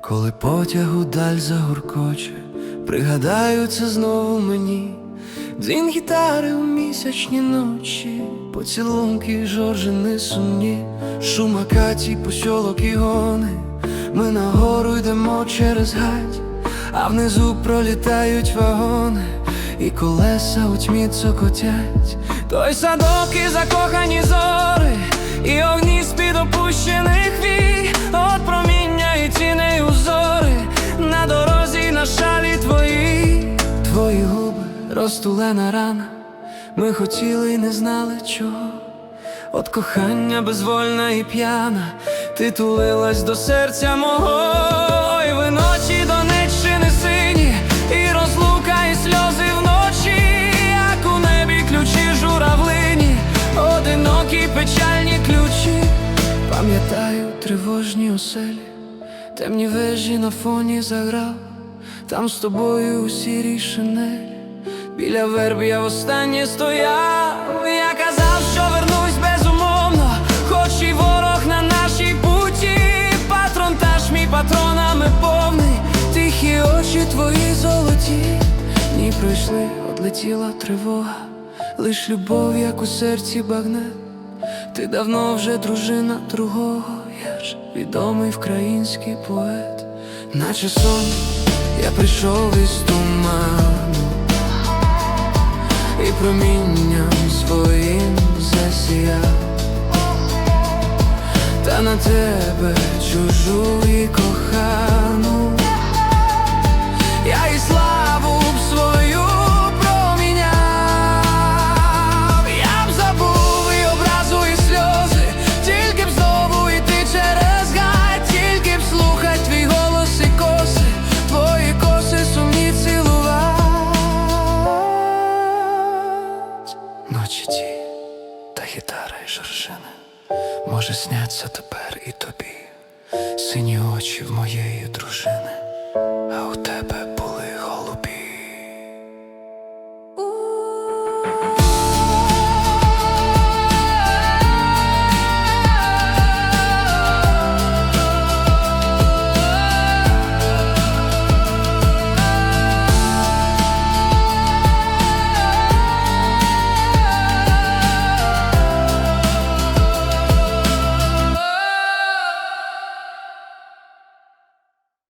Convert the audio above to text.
Коли потяг удаль загуркоче, пригадаю це знову мені. Дзвін гітари у місячні ночі, поцілунки жоржини сумні, шум акацій, посьолок і гони. Ми нагору йдемо через гать, а внизу пролітають вагони, і колеса у тьмі цокотять. Той садок і закохані зори, і огні з-під опущених вій, от проміння і тіней узори, на дорозі на шалі твої, твої губи, розтулена рана. Ми хотіли і не знали чого. От кохання безвольна і п'яна, ти тулилась до серця мого, Ой, ви печальні ключі, пам'ятаю тривожні оселі, темні вежі на фоні заграв, там з тобою у сірій шинелі. Біля верб я востаннє стояв, я казав, що вернусь безумовно, хоч і ворог на нашій путі, патрон патронтаж мій патронами повний, тихі очі твої золоті, дні пройшли, одлетіла тривога, лиш любов, як у серці багне, ти давно вже дружина другого, я ж відомий вкраїнський поет, наче сон, я прийшов із туману і промінням своїм засіяв, та на тебе чужу і кохану, Ночі ті та гітара і жоржина Може сняться тепер і тобі Сині очі в моєї дружини, а у тебе